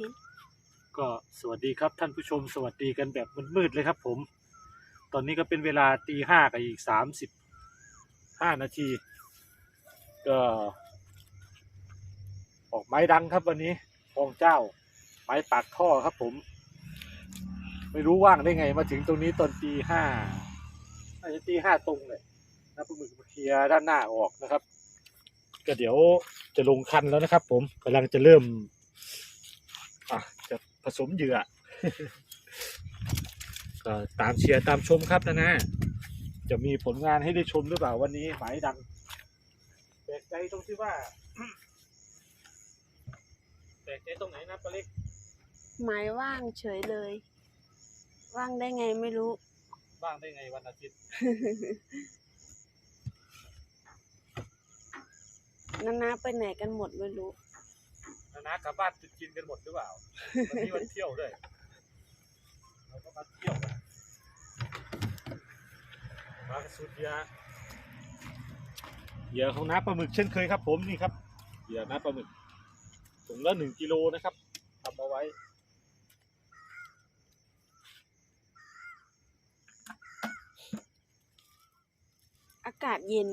เห็นก็สวัสดีครับท่านผู้ชมสวัสดีกันแบบมืดๆเลยครับผม ตอนนี้ก็เป็นเวลาตีห้ากับอีกสามสิบห้านาที ก็ ออกไม้ดังครับวันนี้ทองเจ้า ไม้ปากท่อครับผม ไม่รู้ว่างได้ไงมาถึงตรงนี้ตอนตีห้าอาจจะตีห้าตรงเลยนะปลาหมึกมาเคลียด้านหน้าออกนะครับ ก็เดี๋ยวจะลงคันแล้วนะครับ ผมกำลังจะเริ่ม อะจะผสมเหยื่อก็ตามเชียร์ตามชมครับนะนะจะมีผลงานให้ได้ชมหรือเปล่าวันนี้หมายดังแปลกใจตรงที่ว่าแปลกใจตรงไหนนะปลาเล็กหมายว่างเฉยเลย ว่างได้ไงไม่รู้บ้างได้ไงวันอาทิตย์ นานาไปไหนกันหมดไม่รู้ นะนะกลับบ้านกินกันหมดหรือเปล่าวันนี้วันเที่ยวด้วยเราก็มาเที่ยวกันมากระสุดเหยื่อเหยื่อของน้าปลาหมึกเช่นเคยครับ ผมนี่ครับเหยื่อน้าปลาหมึกถุงละหนึ่งกิโลนะครับทำเอาไว้อากาศเย็น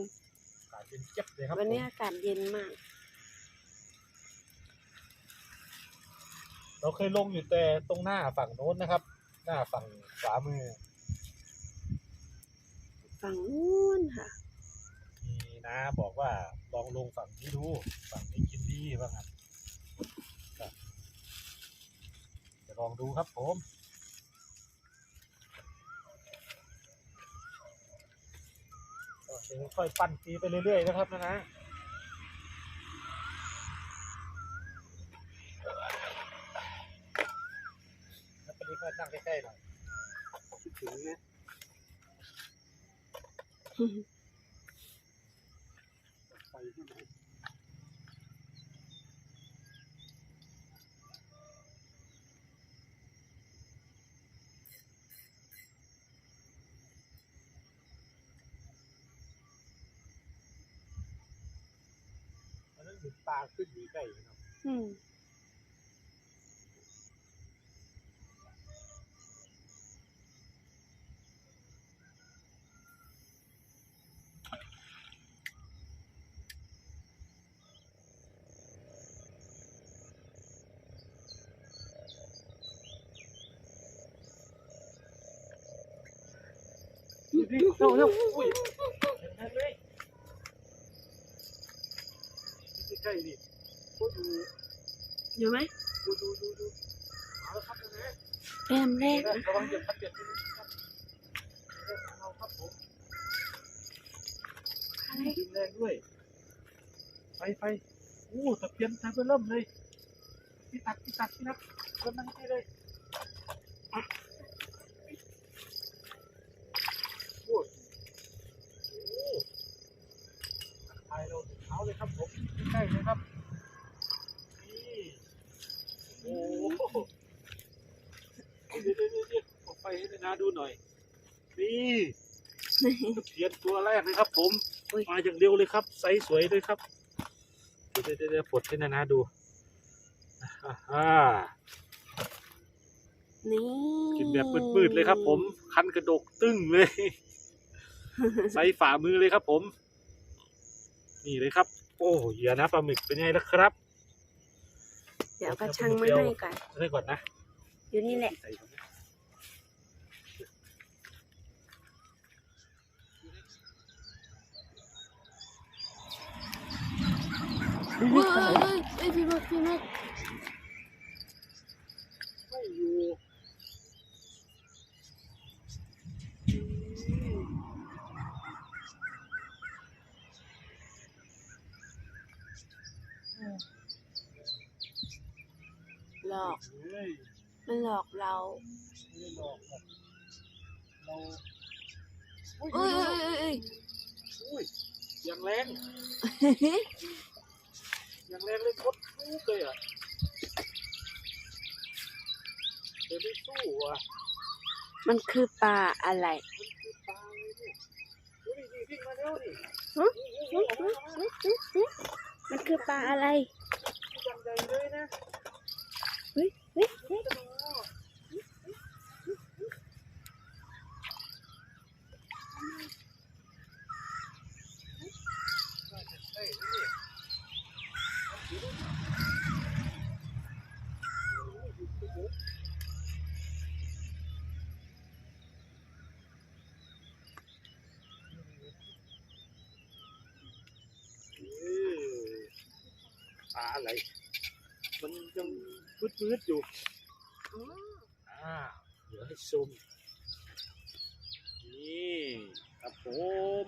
ขายเป็นเจ็บเลยครับวันนี้ผมอากาศเย็นมาก เราเคยลงอยู่แต่ตรงหน้าฝั่งโน้นนะครับ หน้าฝั่งขวามือ ฝั่งนู้นค่ะ มีน้าบอกว่าลองลงฝั่งนี้ดู ฝั่งนี้กินดีว่างั้นครับจะลองดูครับผมก็เดี๋ยวค่อยปั้นตีไปเรื่อยๆนะครับนะนะแล้วตอ นนี้ก็นั่งใกล้ๆหน่อยคิดถึงนะไปที่ไหนอันนั้นเหมือนปลาขึ้นอยู่ใกล้ๆเนาะอืม ดิเร็วเร็วอุ้ยเห็นไหมใกล้ดิโคตรดูเยอะไหมดูดูดูดูเอาละครับนะแต้มแรกระนะวังเหยียบพันเบียดนิดนึงครับเราครับผมอะไรดึงแรงด้วยไปไปโอ้ตะเพียนทางเริ่มเลยพี่ตักพี่ตักพี่นักเริ่มนั่งที่เลยอะโอ้ยโอ้ถ่ายเราเท้าเลยครับผมใกล้ๆเลยครับนี่โอ้โหเดี๋ยวเดี๋ยวเดี๋ยวเดี๋ยวออกไปให้นาดูหน่อยนี่ตะ เพียนตัวแรกเลยครับ ผมอุ๊ยมาอย่างเร็วเลยครับ ไซส์สวยเลยครับ เดี๋ยวเดี๋ยวเดี๋ยวปลดให้นานาดูอ่าฮ่านี่กินแบบปืดๆเลยครับ ผม คันกระดกตึ้งเลยไซส์ฝ่ามือเลยครับ ผม นี่เลยครับ โอ้เหยื่อนะปลาหมึกเป็นไงล่ะครับ เดี๋ยวเอากระชังมาให้ก่อนได้ก่อนนะอยู่นี่แหละ ใส่ตรงนี้เฮ้ยเฮ้ยเฮ้ยพี่มึกพี่มึกไม่ อยู่หลอกเฮ้ยมันหลอกเราไม่ได้หลอกหรอกเราเอ้ยเอ้ยเอ้ยอุ้ยอย่างแรงเอ้ยอย่างแรงเลยคดทุกเลยอะเดี๋ยวไม่สู้อะมันคือปลาอะไร มันคือปลาเลยเนี่ยดูดิดิวิ่งมาเร็วดิฮะหึหึหึหึหึมันคือปลาอะไร ยังใหญ่เลยนะ ฮ เฮ้ยเฮ้ยเฮ้ย เออปลาอะไร มันยังพืดๆอยู่อ๋ออ่าเดี๋ยวให้ชมนี่ครับผม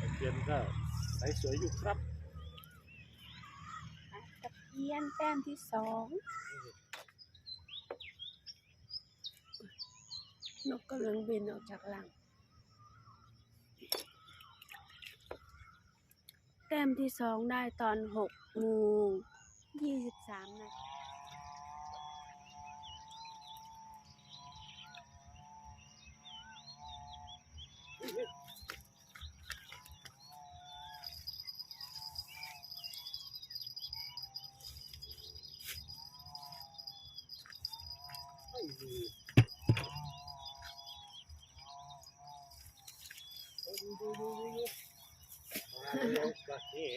ตะเพียนก็ใสสวยอยู่ครับตะเพียนแต้มที่สองนกกำลังบินออกจากรัง แต้มที่สองได้ตอนหกโมงยี่สิบสามนาที ไม่มีโอ้ดูดูดูดูมาแล้วกระเอ๋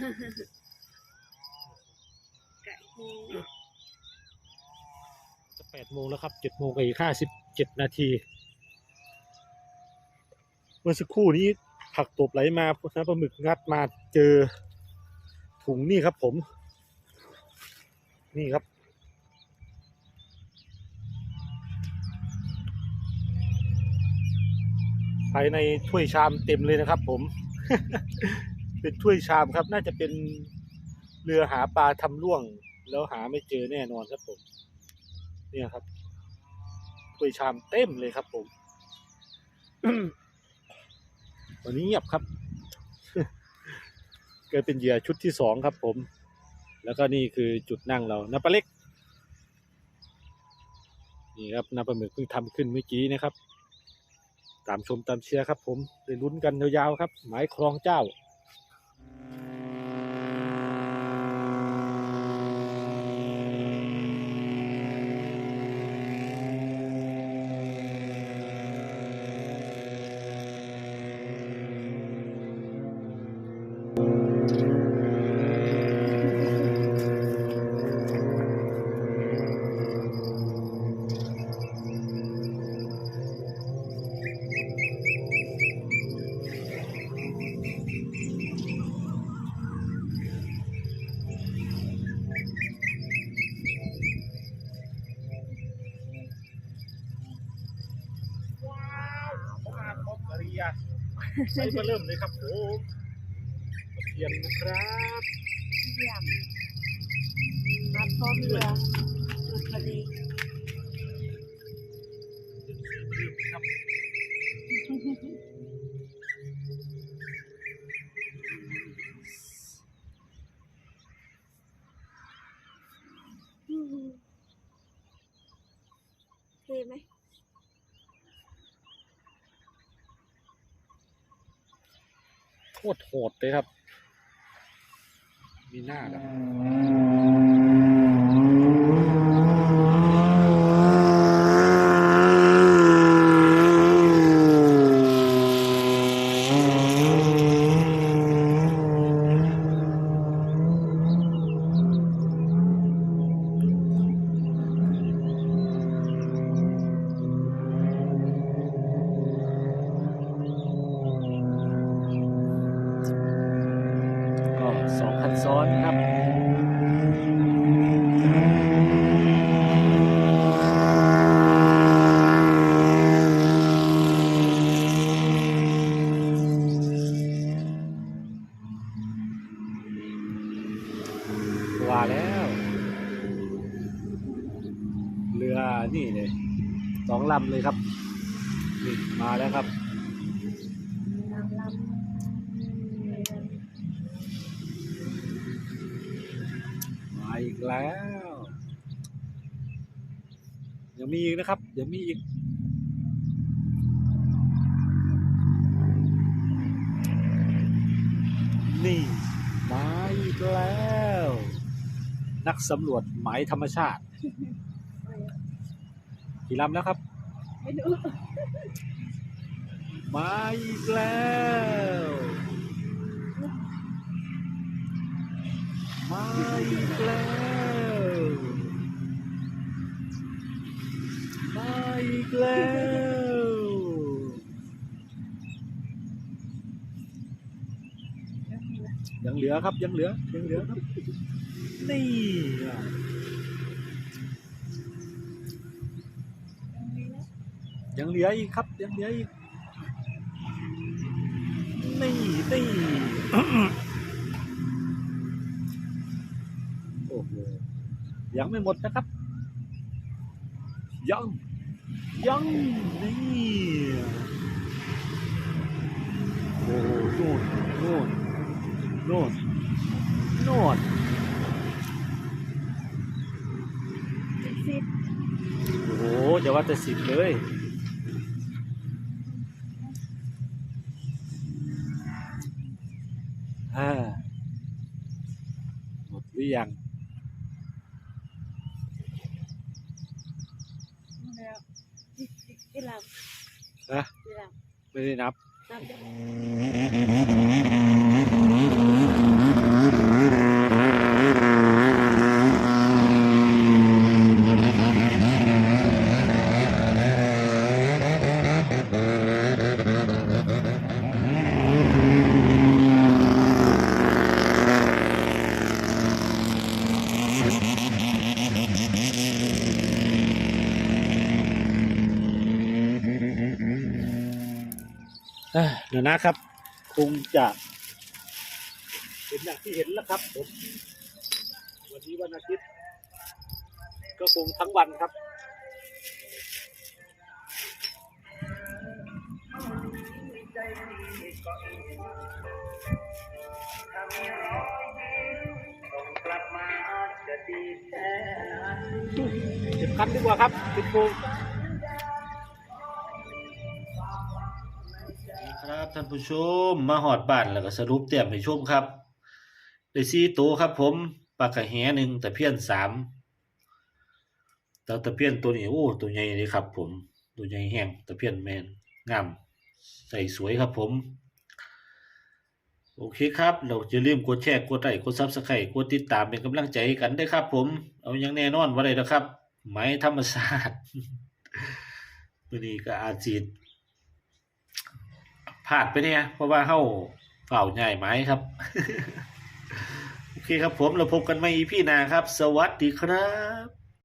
กะเฮจะแปดโมงแล้วครับเจ็ดโมงกับอีกห้าสิบเจ็ดนาที เมื่อสักครู่นี้ผักตบไหลมานะปลาหมึกงัดมาเจอถุงนี่ครับผม นี่ครับภายในถ้วยชามเต็มเลยนะครับผม เป็นถ้วยชามครับ น่าจะเป็นเรือหาปลาทำร่วง แล้วหาไม่เจอแน่นอนครับผม เนี่ยครับถ้วยชามเต็มเลยครับผมวันนี้เงียบครับกิดเป็นเหยื่อชุดที่สองครับผม แล้วก็นี่คือจุดนั่งเรานาปลาเล็ก นี่ครับนาปลาหมึกเพิ่งทำขึ้นเมื่อกี้นะครับ ตามชมตามเชียร์ครับผมไปลุ้นกันยาวๆครับ หมายครองเจ้า ใส่มาเริ่มเลยครับผมตะเพียนนะครับเยี่ยมมาพร้อมเรือหยุดพอดีเริ่มครับอืมเท่ไหม โคตรโหดเลยครับ มีหน้าครับ สองลำเลยครับนี่มาแล้วครับมาอีกแล้วยังมีอีกนะครับยังมีอีกนี่มาอีกแล้ว นักสำรวจไหมธรรมชาติ กี่ลำแล้วครับไม่รู้มาอีกแล้วมาอีกแล้วมาอีกแล้วยังเหลือครับยังเหลือยังเหลือครับนี่ ยังเหลืออีกครับ ยังเหลืออีก นี่นี่โอ้โหยังไม่หมดนะครับ ยัง ยังนี่โอ้โหโน่นโน่นโน่นโน่นสิบโอ้โหจะว่าแต่สิบเลย รือยังแล้วอีกอีกกี่ลนะำกี่ลไม่ได้นับำนับ เดี๋ยวนะครับ คงจะเห็นอย่างที่เห็นแล้วครับผมวันนี้วันอาทิตย์ ก็คงทั้งวันครับเก็บคันดีกว่าครับติดโกงานผู้ชมมาหอดบ้านแล้วก็สรุปเตรียมให้ชมครับได้สี่ตัวครับผมปลากระแหหนึ่งแตะเพี้ยนสามแต่ตะเพี้ยนตัวนี้โอ้ตัวใหญ่เลยครับ ผมตัวใหญ่แห้งตะเพี้ยนแมนงามใส่สวยครับผม โอเคครับ เราจะลืมกดแชร์กดไลค์กดซับสไครต์กดติดตามเป็นกำลังใจกันได้ครับ ผม เอาอย่างแน่นอนว่าไรนะครับไหมธรรมศาสตร์ตัวนี้ก็อาจสิ ผ่าดไปเนี่ยเพราะว่าเฮาเป่าใหญ่ไหมครับ โอเคครับผมเราพบกันใหม่พี่นาครับ สวัสดีครับ